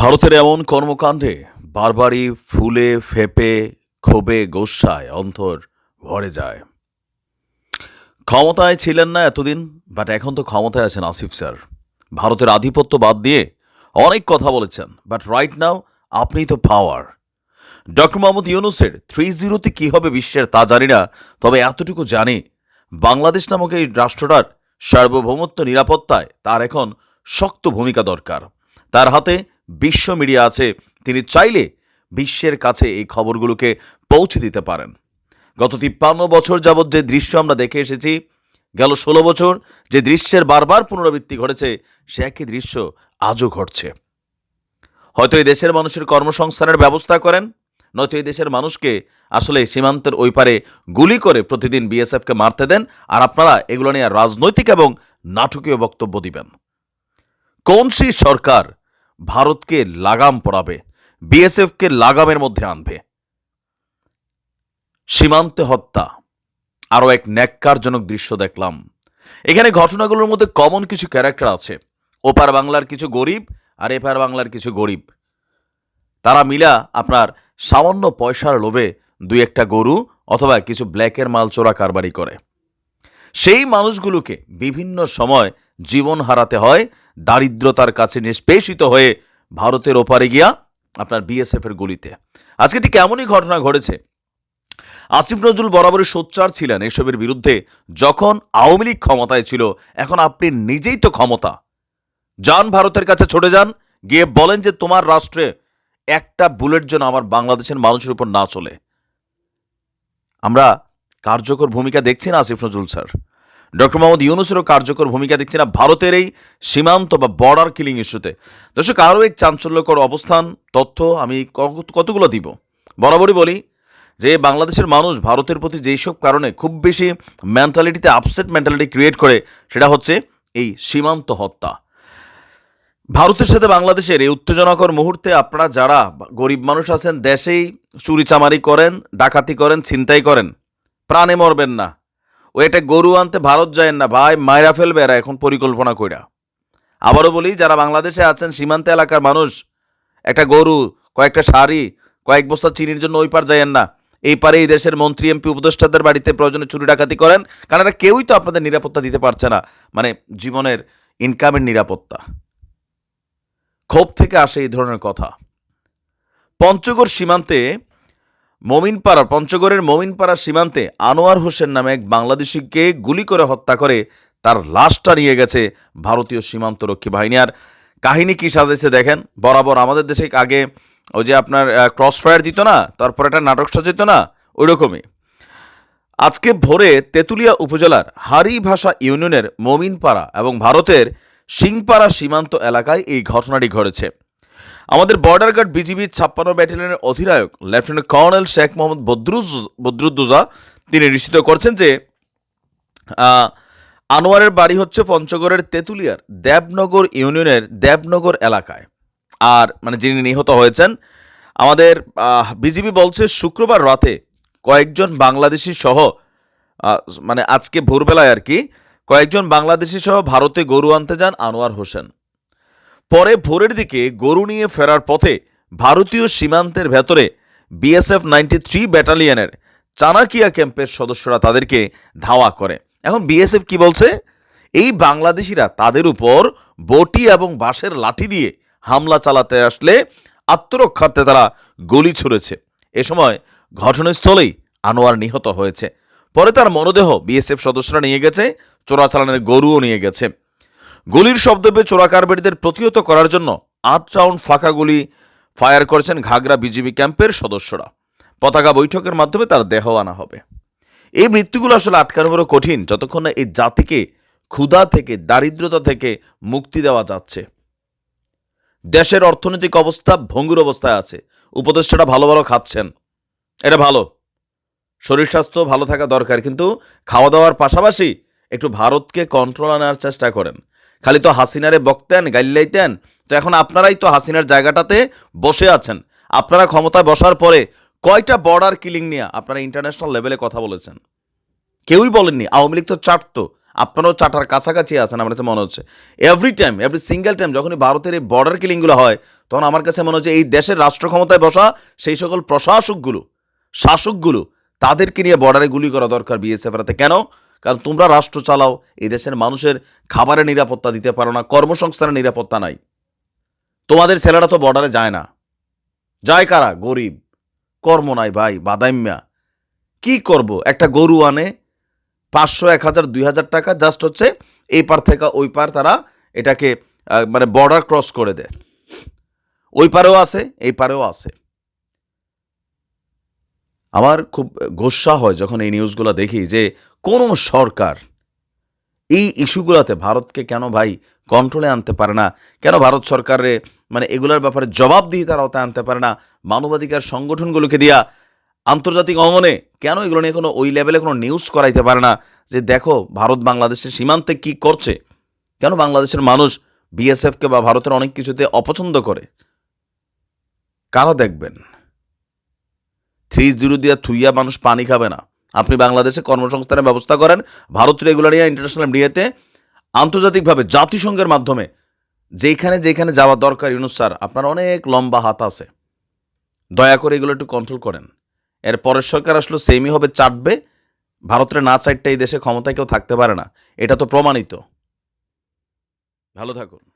ভারতের এমন কর্মকাণ্ডে বারবারই ফুলে, ফেপে, ক্ষোভে গোস্বায় অন্তর ভরে যায়। ক্ষমতায় ছিলেন না এতদিন বাট এখন তো ক্ষমতায় আছেন আসিফ স্যার। ভারতের আধিপত্য বাদ দিয়ে অনেক কথা বলেছেন বাট রাইট নাও আপনিই তো পাওয়ার ডক্টর মোহাম্মদ ইউনুসের থ্রি জিরোতে কী হবে বিশ্বের তা জানি না, তবে এতটুকু জানি, বাংলাদেশ নামক এই রাষ্ট্রটার সার্বভৌমত্ব নিরাপত্তায় তার এখন শক্ত ভূমিকা দরকার। তার হাতে বিশ্ব মিডিয়া আছে, তিনি চাইলে বিশ্বের কাছে এই খবরগুলোকে পৌঁছে দিতে পারেন। গত তিপ্পান্ন বছর যাবৎ যে দৃশ্য আমরা দেখে এসেছি, গেল ষোলো বছর যে দৃশ্যের বারবার পুনরাবৃত্তি ঘটেছে, সে একই দৃশ্য আজও ঘটছে। হয়তো এই দেশের মানুষের কর্মসংস্থানের ব্যবস্থা করেন, নয়তো এই দেশের মানুষকে আসলে সীমান্তের ওই পারে গুলি করে প্রতিদিন বিএসএফকে মারতে দেন, আর আপনারা এগুলো নিয়ে রাজনৈতিক এবং নাটকীয় বক্তব্য দিবেন। কোন সরকার ভারতকে লাগাম পড়াবে, বিএসএফকে লাগামের মধ্যে আনবে। সীমান্তে হত্যা, আরও এক ন্যাক্কারজনক দৃশ্য দেখলাম। এখানে ঘটনাগুলোর মধ্যে কমন কিছু ক্যারেক্টার আছে। ওপার বাংলার কিছু গরিব আর এপার বাংলার কিছু গরিব। তারা মিলা আপনার সামান্য পয়সার লোভে দুই একটা গরু অথবা কিছু ব্ল্যাকের মাল চোরা কারবারি করে। সেই মানুষগুলোকে বিভিন্ন সময় জীবন হারাতে হয়, দারিদ্রতার কাছে নিষ্পেষিত হয়ে ভারতের ওপারে গিয়া আপনার বিএসএফ এর গুলিতে। আজকে ঠিক এমনই ঘটনা ঘটেছে। আসিফ নজরুল বরাবরই সোচ্চার ছিলেন এসবের বিরুদ্ধে, যখন আওয়ামী লীগ ক্ষমতায় ছিল, এখন আপনি নিজেই তো ক্ষমতা। যান ভারতের কাছে ছুটে যান, গিয়ে বলেন যে তোমার রাষ্ট্রে একটা বুলেট যেন আমার বাংলাদেশের মানুষের উপর না চলে। আমরা কার্যকর ভূমিকা দেখছি না আসিফ নজরুল স্যার। ডক্টর মোহাম্মদ ইউনুসেরও কার্যকর ভূমিকা দেখছি না ভারতের এই সীমান্ত বা বর্ডার কিলিং ইস্যুতে দর্শক, আরও এক চাঞ্চল্যকর অবস্থান, তথ্য আমি কতগুলো দিব। বরাবরই বলি যে বাংলাদেশের মানুষ ভারতের প্রতি যেসব কারণে খুব বেশি মেন্টালিটিতে আপসেট মেন্টালিটি ক্রিয়েট করে, সেটা হচ্ছে এই সীমান্ত হত্যা। ভারতের সাথে বাংলাদেশের এই উত্তেজনাকর মুহূর্তে আপনারা যারা গরিব মানুষ আছেন, দেশেই চুরিচামারি করেন, ডাকাতি করেন, ছিনতাই করেন, প্রাণে মরবেন না। ও এটা গরু আনতে ভারত যায় না, ভাই মায়েরা ফেলবে এরা এখন পরিকল্পনা কইরা। আবারও বলি, যারা বাংলাদেশে আছেন, সীমান্ত এলাকার মানুষ, একটা গরু, কয়েকটা শাড়ি, কয়েক বস্তা চিনির জন্য ওই পার যায়েন না। এই পারে এই দেশের মন্ত্রী, এমপি, উপদেষ্টাদের বাড়িতে প্রয়োজনে চুরি ডাকাতি করেন, কারণ এরা কেউই তো আপনাদের নিরাপত্তা দিতে পারছে না। মানে জীবনের ইনকামের নিরাপত্তা। ক্ষোভ থেকে আসে এই ধরনের কথা। পঞ্চগড় সীমান্তে মমিনপাড়া, পঞ্চগড়ের মমিনপাড়া সীমান্তে আনোয়ার হোসেন নামে এক বাংলাদেশিকে গুলি করে হত্যা করে তার লাশটা নিয়ে গেছে ভারতীয় সীমান্তরক্ষী বাহিনী। আর কাহিনী কি সাজাইছে দেখেন, বরাবর আমাদের দেশে আগে ওই যে আপনার ক্রস ফায়ার দিত না, তারপর একটা নাটক সাজাইত না ওই রকমই আজকে ভোরে তেঁতুলিয়া উপজেলার হারি ভাষা ইউনিয়নের মমিনপাড়া এবং ভারতের সিংপাড়া সীমান্ত এলাকায় এই ঘটনাটি ঘটেছে। আমাদের বর্ডার গার্ড বিজিবির ছাপ্পান্ন ব্যাটালিয়নের অধিনায়ক লেফটেন্যান্ট কর্নেল শেখ মোহাম্মদ বদরুজ, বদরুদ্দোজা, তিনি নিশ্চিত করছেন যে আনোয়ারের বাড়ি হচ্ছে পঞ্চগড়ের তেঁতুলিয়ার দেবনগর ইউনিয়নের দেবনগর এলাকায়। আর মানে যিনি নিহত হয়েছেন, আমাদের বিজিবি বলছে শুক্রবার রাতে কয়েকজন বাংলাদেশি সহ মানে আজকে ভোরবেলায় আর কি, কয়েকজন বাংলাদেশি সহ ভারতে গরু আনতে যান আনোয়ার হোসেন। পরে ভোরের দিকে গরু নিয়ে ফেরার পথে ভারতীয় সীমান্তের ভেতরে বিএসএফ নাইনটি থ্রি ব্যাটালিয়নের চানাকিয়া ক্যাম্পের সদস্যরা তাদেরকে ধাওয়া করে। এখন বিএসএফ কি বলছে? এই বাংলাদেশিরা তাদের উপর বটি এবং বাঁশের লাঠি দিয়ে হামলা চালাতে আসলে আত্মরক্ষার্থে তারা গুলি ছুড়েছে। এ সময় ঘটনাস্থলেই আনোয়ার নিহত হয়েছে। পরে তার মরদেহ বিএসএফ সদস্যরা নিয়ে গেছে, চোরাচালানের গরুও নিয়ে গেছে। গুলির শব্দ পেয়ে চোরাকারবারিদের প্রতিহত করার জন্য আট রাউন্ড ফাঁকা গুলি ফায়ার করেছেন ঘাগরা বিজিবি ক্যাম্পের সদস্যরা। পতাকা বৈঠকের মাধ্যমে তার দেহ আনা হবে। এই মৃত্যুগুলো আসলে আটকানো বড় কঠিন, যতক্ষণ না এই জাতিকে ক্ষুধা থেকে, দারিদ্রতা থেকে মুক্তি দেওয়া যাচ্ছে। দেশের অর্থনৈতিক অবস্থা ভঙ্গুর অবস্থায় আছে। উপদেষ্টাটা ভালো ভালো খাচ্ছেন। এটা ভালো। শরীর স্বাস্থ্য ভালো থাকা দরকার, কিন্তু খাওয়া দাওয়ার পাশাপাশি একটু ভারতকে কন্ট্রোল আনার চেষ্টা করেন। খালি তো হাসিনারে বকতেন, গাইল্লাইতেন। তো এখন আপনারাই তো হাসিনার জায়গাটাতে বসে আছেন। আপনারা ক্ষমতায় বসার পরে কয়টা বর্ডার কিলিং নিয়ে আপনারা ইন্টারন্যাশনাল লেভেলে কথা বলেছেন? কেউই বলেননি, আওয়ামী লীগ তো চাটতো। আপনারাও চাটার কাছাকাছি আছেন, আমার কাছে মনে হচ্ছে। Every time every single time যখনই ভারতের এই বর্ডার কিলিংগুলো হয়, তখন আমার কাছে মনে হচ্ছে এই দেশের রাষ্ট্র ক্ষমতায় বসা সেই সকল প্রশাসকগুলো, শাসকগুলো, তাদেরকে নিয়ে বর্ডারে গুলি করা দরকার বিএসএফ রাতে কেন? কারণ তোমরা রাষ্ট্র চালাও, এই দেশের মানুষের খাবারের নিরাপত্তা দিতে পারো না, কর্মসংস্থানের নিরাপত্তা নাই। তোমাদের ছেলেরা তো বর্ডারে যায় না। যায় কারা? গরিব। কর্ম নাই ভাই, বাদাইম্যা। কি করব? একটা গরু আনে পাঁচশো, এক হাজার, দুই হাজার টাকা জাস্ট হচ্ছে এই পার থেকে ওই পার তারা এটাকে মানে বর্ডার ক্রস করে দেয়। ওই পারেও আছে, এই পারেও আছে। আমার খুব গোস্সা হয় যখন এই নিউজগুলো দেখি যে কোনো সরকার এই ইস্যুগুলোতে ভারতকে কেন ভাই কন্ট্রোলে আনতে পারে না? কেন ভারত সরকারে মানে এগুলোর ব্যাপারে জবাবদিহিতার আওতায় আনতে পারে না? মানবাধিকার সংগঠনগুলোকে দিয়া আন্তর্জাতিক অঙ্গনে কেন এগুলো নিয়ে কোনো ওই লেভেলে কোনো নিউজ করাইতে পারে না? যে দেখো, ভারত বাংলাদেশের সীমান্তে কি করছে? কেন বাংলাদেশের মানুষ বিএসএফকে বা ভারতের অনেক কিছুতে অপছন্দ করে? কারা দেখবেন? থ্রি জিরো দিয়া থুইয়া মানুষ পানি খাবে না। আপনি বাংলাদেশে কর্মসংস্থানের ব্যবস্থা করেন, ভারত রেগুলারিয়া ইন্টারন্যাশনাল মিডিয়াতে আন্তর্জাতিকভাবে জাতিসংঘের মাধ্যমে যেখানে যেখানে যাওয়া দরকার, ইউনুস স্যার, আপনার অনেক লম্বা হাত আছে। দয়া করে এগুলো একটু কন্ট্রোল করেন। এর পরের সরকার আসলে সেমই হবে, চাটবে। ভারতের না চারটে এই দেশে ক্ষমতায় কেউ থাকতে পারে না। এটা তো প্রমাণিত। ভালো থাকুন।